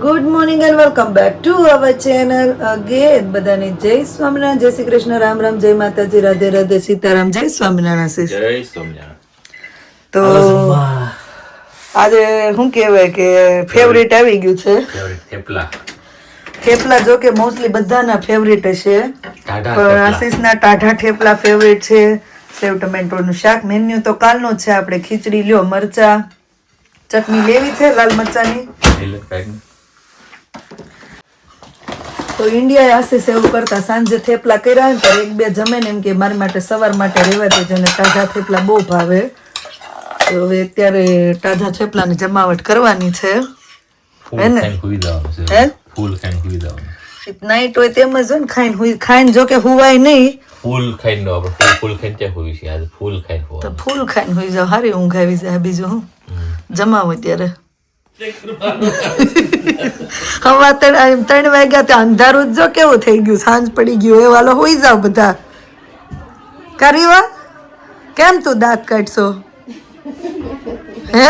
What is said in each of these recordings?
Good morning and welcome back to our channel again બધાને જય સ્વામિનારાયણ જય શ્રી કૃષ્ણ રામ રામ જય માતાજી રાધે રાધે સીતારામ જય સ્વામિનારાયણ sis. જય સ્વામિનારાયણ. તો આજે શું કહેવાય કે ફેવરિટ આવી ગયું છે? થેપલા. થેપલા જો કે મોસ્ટલી બધાના ફેવરિટ હશે. પણ. આશીષના ટાઢા થેપલા ફેવરિટ છે. સેવ ટમેટોનું શાક મેન્યુ તો કાલનું છે. આપણે ખીચડી લ્યો મરચા ચટણી લેવી છે લાલ મરચાની? તો ઇન્ડિયાએ આશીષ એવું કરતા સાંજે થેપલા કર્યા હોય ને તો એક બે જમે ને એમ કે મારી માટે સવાર માટે રહેવા દેજો ને તાજા થેપલા બહુ ભાવે. તો હવે અત્યારે તાજા થેપલાની જમાવટ કરવાની છે. હે ને? ખાઈને હુઈ જવાનું છે. હે? ફૂલ ખાઈને હુઈ જવાનું. નાઈટ હોય તેમ જ ને ખાઈને હુઈ ખાઈને જો કે હુવાય નહીં. ફૂલ ખાઈને આપણે ફૂલ ફૂલ ખાઈને ત્યાં હુઈ છે આજે ફૂલ ખાઈને તો ફૂલ ખાઈને હુઈ જાવ હારી ઊંઘ આવી જાય બીજું હું. જમાવો ત્યારે. ત્રણ વાગ્યા ત્યાં અંધારું જો કેવું થઈ ગયું. સાંજ પડી ગયું. એ વાલો હોઈ જાવ બધા. કરીવા કેમ તું દાંત કાઢશો? હે?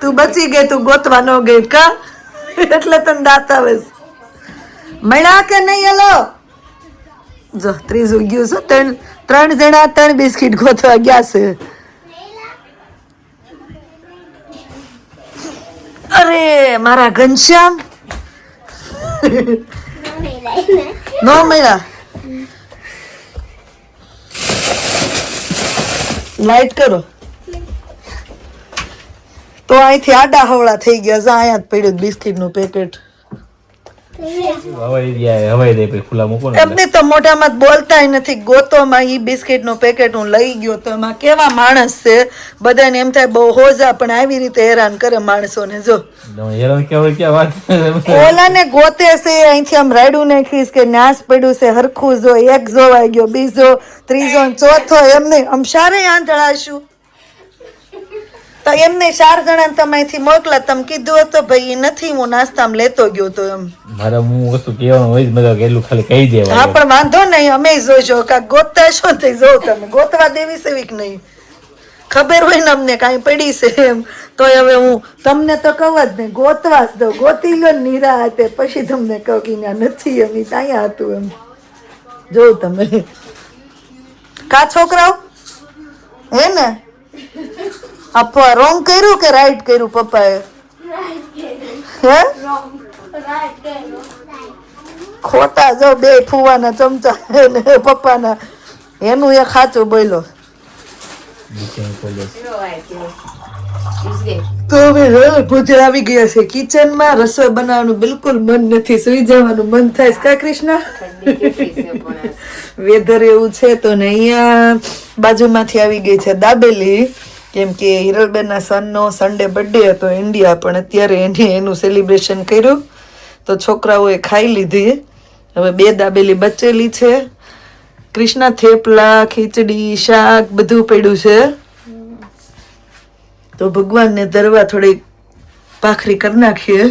તું બચી ગઈ, તું ગોતવા ન ગઈ, કા? એટલે તને દાંત આવે. મળ્યા કે નહીં, હલો? જો ત્રીજું ગયું છે. ત્રણ ત્રણ જણા ત્રણ બિસ્કિટ ગોતવા ગયા છે. અરે, મારા ઘનશ્યામ? નો મળ્યા? લાઈટ કરો. તો અહીંથી આડા હવળા થઈ ગયા અહીંયા જ પડ્યું બિસ્કિટનું પેકેટ. હવાઈ ગયા હવાઈ દે પછી ખુલ્લા મૂકો ને એમને તો મોઢામાં બોલતાય પેકેટ લઈ ગયો તો એમાં કેવા માણસ છે? બધાને એમ થાય બહુ હોજા, પણ આવી રીતે હેરાન કરે માણસોને જો. ઓલાને ગોતે છે, અહીંથી આમ રાડું નાખીશ કે નાશ પડ્યું છે, હરખું જો, એક જોવાઈ ગયો, બીજો, ત્રીજો ચોથો ચોથો, એમને આમ સારે આંધળાશું. તો એમને ચાર જણા તમે મોકલા. તમે કીધું હતું ભાઈ નથી હું નાસ્તામાં લેતો ગયો તો એમ. મારે હું વસ્તુ કહેવાનું હોય જ મેં એટલું ખાલી કહી હા પણ વાંધો નહીં અમે જોઈજો કા ગોતતા છો તે જો તમે. ગોતવા દેવી છે કે નહીં. ખબર હોય ને અમને કાંઈ પડી છે એમ. તો હવે હું તમને તો કહું જ નહીં ગોતવા જ દઉં. ગોતી લો નીરા હાથે પછી તમને કહું કે નથી એમ અહીંયા હતું એમ. જો તમે. કા છોકરાઓ? હે ને? આપવા રોંગ કર્યું કે રાઈટ કર્યું, પપ્પાએ? ખોટા જો બે ફુવાના ચમચા પપ્પાના. એનું એ ખાચું બોલો તો હવે ભૂજર આવી ગયા છે. કિચનમાં રસોઈ બનાવવાનું બિલકુલ મન નથી. સુઈ જવાનું મન થાય કા કૃષ્ણ? વેધર એવું છે તો ને અહીંયા બાજુમાંથી આવી ગઈ છે દાબેલી. કેમ કે હિરલબેનના સનનો સન્ડે બર્થડે હતો ઇન્ડિયા પણ અત્યારે એને એનું સેલિબ્રેશન કર્યું. તો છોકરાઓએ ખાઈ લીધી. હવે બે દાબેલી બચેલી છે. ક્રિષ્ના થેપલા ખીચડી શાક બધું પડ્યું છે. તો ભગવાનને ધરવા થોડી ભાખરી કરી નાખીએ.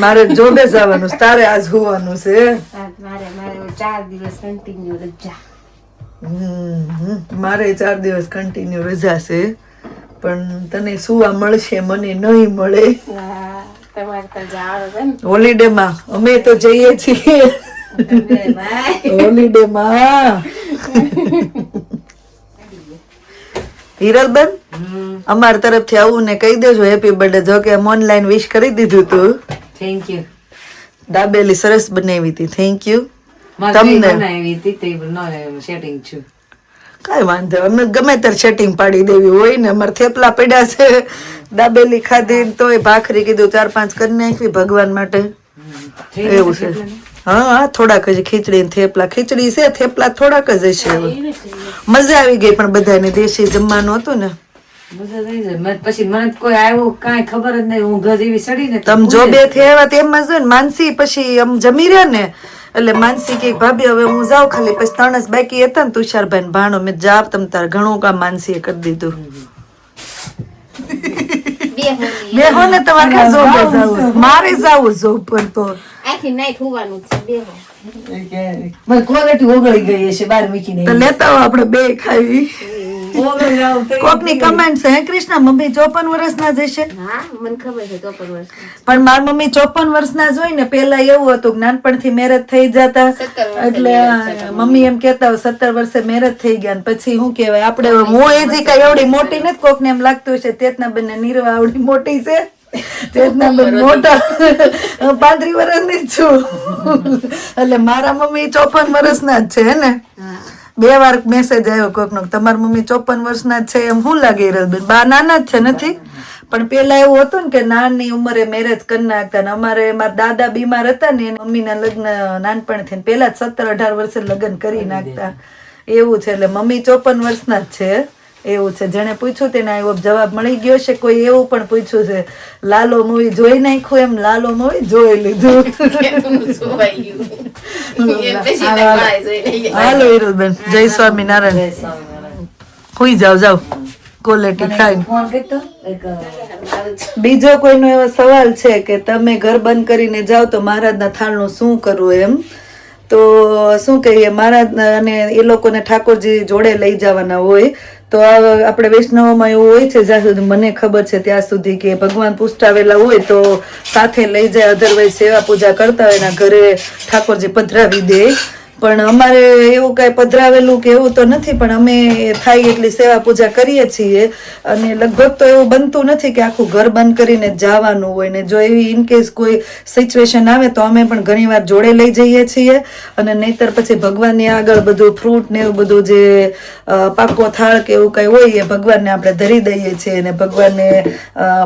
મારે જોબે જવાનું. તારે આજ હોવાનું છે. ચાર દિવસ કન્ટિન્યુ રજા. મારે ચાર દિવસ કન્ટિન્યુ રજા છે પણ તને સુવા મળશે મને નહીં મળે. હા, તમારે તો જાણ છે ને. હોલિડે માં અમે તો જઈએ છીએ. તમે માં. હિરલબેન અમારા તરફથી આવું ને કહી દેજો હેપી બર્થડે જો કે ઓનલાઈન વિશ કરી દીધું તું. થેન્ક યુ દાબેલી સરસ બનાવી હતી. થેન્ક યુ તમને. સેટિંગ છું. કાંઈ વાંધો અમે ગમે ત્યારે સેટિંગ પાડી દેવી હોય ને અમારે થેપલા પડ્યા છે. દાબેલી ખાધી તો એ ભાખરી કીધું ચાર પાંચ કરી નાખવી ભગવાન માટે. એવું છે. હા હા થોડાક જ ખીચડી ને થેપલા. ખીચડી છે થેપલા થોડાક જ હશે મજા આવી ગઈ પણ બધાને દેશી જમવાનું હતું ને. મજા થઈ જાય. મને પછી મને કોઈ આવ્યું કાંઈ ખબર જ નહીં. હું ઘર એવી સડી ને તો તમ જો બે થયા તેમ જ ને. માનસી પછી આમ જમી રહ્યા ને એટલે માનસી કે ભાભી હવે હું જાઉં ખાલી પછી ત્રણ જ બાકી હતા ને તુષારભાઈ ને ભાણો મેં જાવ તમ તાર ઘણું કામ માનસીએ કરી દીધું. બે હોલી હો ને તમારે જોબે જાવું મારે જાવું જોબ પર તો. આખી નાઈટ હોવાનું છે બે હો. ક્વોલિટી ઓગળી ગઈ હશે બાર મૂકીને. તો લેતા આપણે બે ખાવી કોકની કમેન્ટ છે હે? કૃષ્ણ મમ્મી ચોપન વર્ષના જ હશે. મને ખબર છે તો પણ વર્ષ પણ મારી મમ્મી ચોપન વર્ષના જ હોય ને પેલા એવું હતું કે નાનપણથી મેરેજ થઈ જતા. એટલે મમ્મી. એમ કેતા હોય સત્તર વર્ષે મેરેજ થઈ ગયા ને પછી શું કેવાય આપણે હું એ જે કઈ એવડી મોટી નથી કોક ને એમ લાગતું હશે તેતના બેન નીરવા આવડી મોટી છે. ચેતના બેન મોટા. પાંત્રી વર્ષની જ છું. એટલે મારા મમ્મી ચોપન વર્ષના જ છે ને? બે વાર મેસેજ આવ્યો કોઈકનો તમારી મમ્મી ચોપન વર્ષના જ છે એમ શું લાગે હિરલબેન? બા નાના જ છે નથી? પણ પેલા એવું હતું ને કે નાની ઉંમરે મેરેજ કરી નાખતા ને અમારે મારા દાદા બીમાર હતા ને એની મમ્મીના લગ્ન નાનપણથી પેલા જ સત્તર અઢાર વર્ષે લગ્ન કરી નાખતા. એવું છે એટલે મમ્મી ચોપન વર્ષના જ છે. એવું છે. જેને પૂછ્યું તેને એવો જવાબ મળી ગયો છે. કોઈ એવું પણ પૂછ્યું છે લાલો મૂવી જોઈ નાખ્યું? એમ લાલો મૂવી જોઈ લીધું. હાલો, હિરલબેન જય સ્વામિનારાયણ હુઈ જાવ જાવ કોલેટી એક બીજો કોઈનો એવો સવાલ છે કે તમે ઘર બંધ કરીને જાઓ તો મહારાજના થાળનું શું કરવું એમ તો શું કહીએ મહારાજ અને એ લોકોને ઠાકોરજી જોડે લઈ જવાના હોય, તો આપણે વૈષ્ણવમાં એવું હોય છે, જ્યાં સુધી મને ખબર છે, ત્યાં સુધી કે ભગવાન પુષ્ટાવેલા હોય તો સાથે લઈ જાય અધરવાઇઝ સેવા પૂજા કરતા હોય, એના ઘરે ઠાકોરજી પધરાવી દે. પણ અમારે એવું કાંઈ પધરાવેલું કે એવું તો નથી, પણ અમે થાય એટલી સેવા પૂજા કરીએ છીએ. અને લગભગ તો એવું બનતું નથી કે આખું ઘર બંધ કરીને જવાનું હોય ને જો એવી ઇનકેસ કોઈ સિચ્યુએશન આવે તો અમે પણ ઘણીવાર જોડે લઈ જઈએ છીએ. અને નહીતર પછી ભગવાનની આગળ બધું ફ્રૂટ ને એવું બધું જે પાકો, થાળ કે એવું કંઈ હોય એ ભગવાનને આપણે ધરી દઈએ છીએ અને ભગવાનને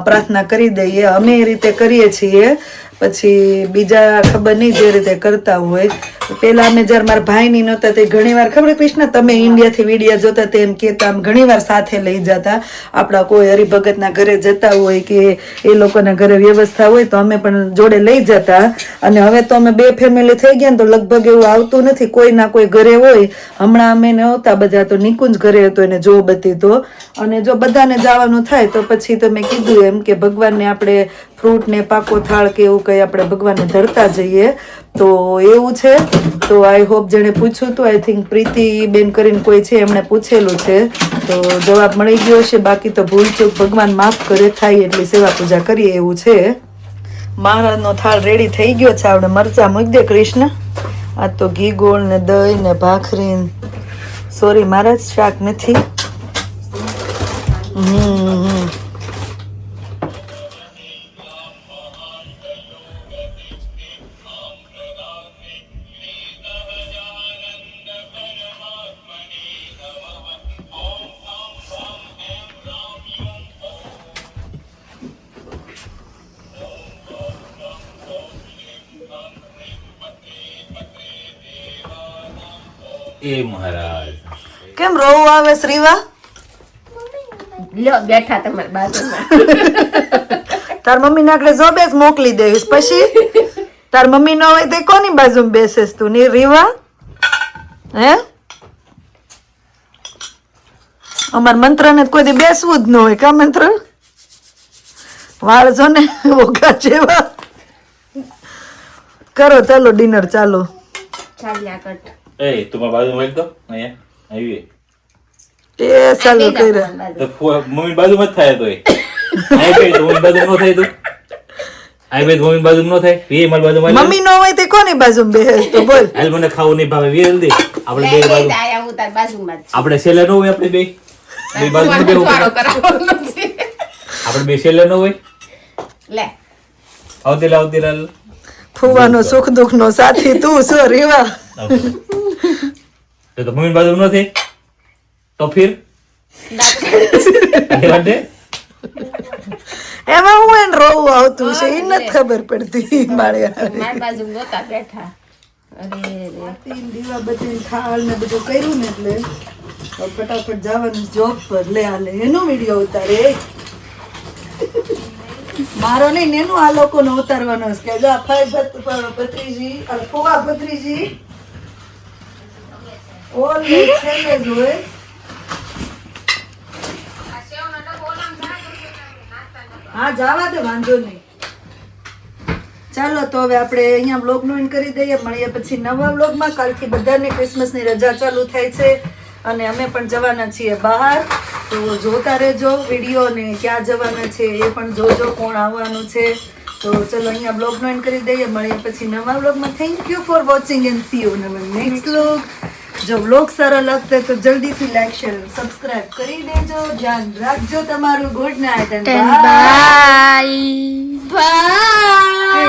પ્રાર્થના કરી દઈએ. અમે એ રીતે કરીએ છીએ. પછી બીજા ખબર નહીં જે રીતે કરતા હોય. પહેલાં અમે જ્યારે મારા ભાઈની નહોતા તે ઘણીવાર ખબર કૃષ્ણ, તમે ઇન્ડિયાથી વિડીયા જોતા તેમ કહેતા, આમ ઘણી વાર સાથે લઈ જતા. આપણા કોઈ હરિભગતના ઘરે જતા હોય કે એ લોકોના ઘરે વ્યવસ્થા હોય તો અમે પણ જોડે લઈ જતા. અને હવે તો અમે બે ફેમિલી થઈ ગયા ને તો લગભગ એવું આવતું નથી. કોઈ ના કોઈ ઘરે હોય. હમણાં અમે નહોતા બધા, તો નિકુંજ ઘરે હતો એને જોબ હતી તો. અને જો બધાને જવાનું થાય તો પછી તો મેં કીધું એમ કે ભગવાનને આપણે ફ્રૂટ ને પાકો, થાળ કે એવું કંઈ આપણે ભગવાનને ધરતા જઈએ, તો એવું છે. તો આઈ હોપ જેણે પૂછ્યું હતું આઈ થિંક પ્રીતિ બેન કરીને કોઈ છે, એમણે પૂછેલું છે. તો જવાબ મળી ગયો છે, બાકી તો ભૂલચૂક ભગવાન માફ કરે, થાય એટલી સેવા પૂજા કરીએ એવું છે. મહારાજનો થાળ રેડી થઈ ગયો છે. આપણે મરચા મૂકી દે, કૃષ્ણ. આ તો ઘી, ગોળ ને દહીં ને ભાખરી સોરી મહારાજ શાક નથી. હમ. એ મહારાજ. કેમ રોવું આવે શ્રીવા? લ્યો બેઠા તમારી બાજુમાં. તાર મમ્મી નાકડે જો બેસ મોકલી દઈશ. પછી? તાર મમ્મી ન હોય તે કોની બાજુ બેસેસ તું? ની રીવા? હે? અમાર મંત્ર ને કોઈ દી બેસવું જ ન હોય કા મંત્ર? વાળ જો ને ઓગા જેવા. કરો ચાલો ડિનર ચાલો. ચાલ્યા કટ. એ તું મારા બાજુ મેળ દો અહીંયા આવી એ ચાલો કર્યા તો મમ્મી બાજુમાં જ થાય તો એ બેઠ તો મમ્મી બાજુ નો થાય તું અહીં બેઠ મમ્મી બાજુ નો થાય એ મારી બાજુમાં હાલ. મમ્મી ન હોય તે કોની બાજુ બેસ તો બોલ હાલ મને ખાવું નહીં ભાવે વી જલ્દી આપણે બે બાજુ બાજુમાં આપણે છેલ્લે નો હોય આપણે બે બે બાજુ છે. આપણે બે છેલ્લે નો હોય લે આવતી લા આવતી લાલ ફુવાનો સુખ દુઃખ નો સાથી તું છો રીવા મમ્મી બાજુ ન થાય તો ફિર? એ એમાં હું એને રોવું આવતું છે એ નથી ખબર પડતી મારે મારી બાજુ ગોતા બેઠા. અરે રે દીવા બધી થાળ ને બધું કર્યું ને એટલે ફટાફટ જવાનું જોબ પર. લે આલે એનો વીડિયો ઉતારે. મારો નહીં એનું આ લોકોનો ઉતારવાનો છે. કે જા ફાઈ ભત- ભત્રીજી અને ફુવા ભત્રીજી. ઓલ છેલ્લે જ હોય હા, જવા દે, વાંધો નહીં. ચાલો, તો હવે આપણે અહીંયા બ્લોગનું એન્ડ કરી દઈએ. મળીએ પછી નવા બ્લોગમાં કાલથી બધાને ક્રિસમસની રજા ચાલુ થાય છે. અને અમે પણ જવાના છીએ બહાર. તો જોતા રહેજો વીડિયો ને ક્યાં જવાના છે એ પણ જોજો કોણ આવવાનું છે. તો ચલો, અહીંયા બ્લોગનો એન્ડ કરી દઈએ. મળીએ પછી નવા બ્લોગમાં thank you for watching and see you નવર next blog જો બ્લોગ સારા લાગતા તો જલ્દીથી લાઈક શેર સબસ્ક્રાઇબ કરી દેજો. ધ્યાન રાખજો તમારું. Good night and bye bye